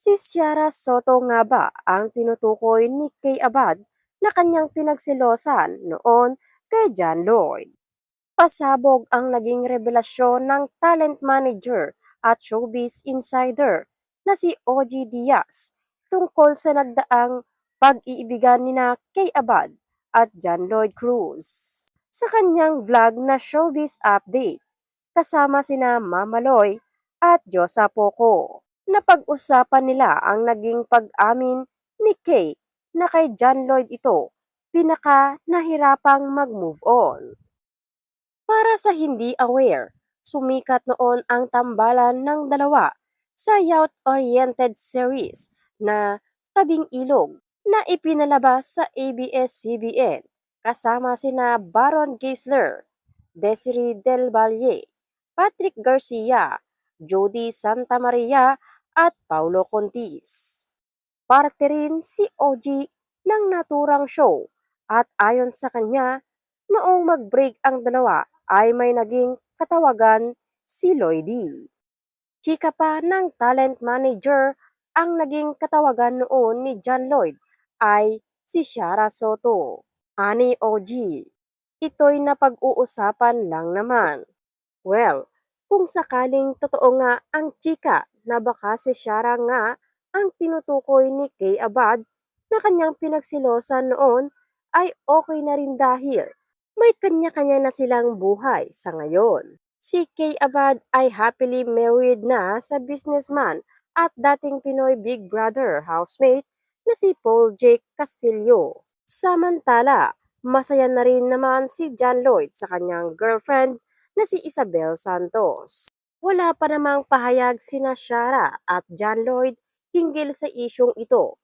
Si Ciara Soto nga ba ang tinutukoy ni Kay Abad na kanyang pinagsilosan noon kay John Lloyd? Pasabog ang naging revelasyon ng talent manager at showbiz insider na si OG Diaz tungkol sa nagdaang pag-iibigan nina Kay Abad at John Lloyd Cruz. Sa kanyang vlog na Showbiz Update, kasama sina Mama Loy at Josa Poco. Napag-usapan nila ang naging pag-amin ni Kay na kay John Lloyd ito pinaka nahirapang mag-move on. Para sa hindi aware, sumikat noon ang tambalan ng dalawa sa youth-oriented series na Tabing Ilog na ipinalabas sa ABS-CBN kasama sina Baron Geisler, Desiree Del Valle, Patrick Garcia, Jody Santa Maria at Paulo Contis. Parte rin si OG ng naturang show at ayon sa kanya, noong mag-break ang dalawa ay may naging katawagan si Lloydie. Chika pa ng talent manager ang naging katawagan noon ni John Lloyd ay si Shara Soto. Ani OG, ito'y napag-uusapan lang naman. Well, kung sakaling totoo nga ang chika na baka si Shara nga ang tinutukoy ni Kay Abad na kanyang pinagsilosan noon ay okay na rin dahil may kanya-kanya na silang buhay sa ngayon. Si Kay Abad ay happily married na sa businessman at dating Pinoy Big Brother housemate na si Paul Jake Castillo. Samantala, masaya na rin naman si John Lloyd sa kanyang girlfriend na si Isabel Santos. Wala pa namang pahayag sina Shara at John Lloyd hinggil sa isyong ito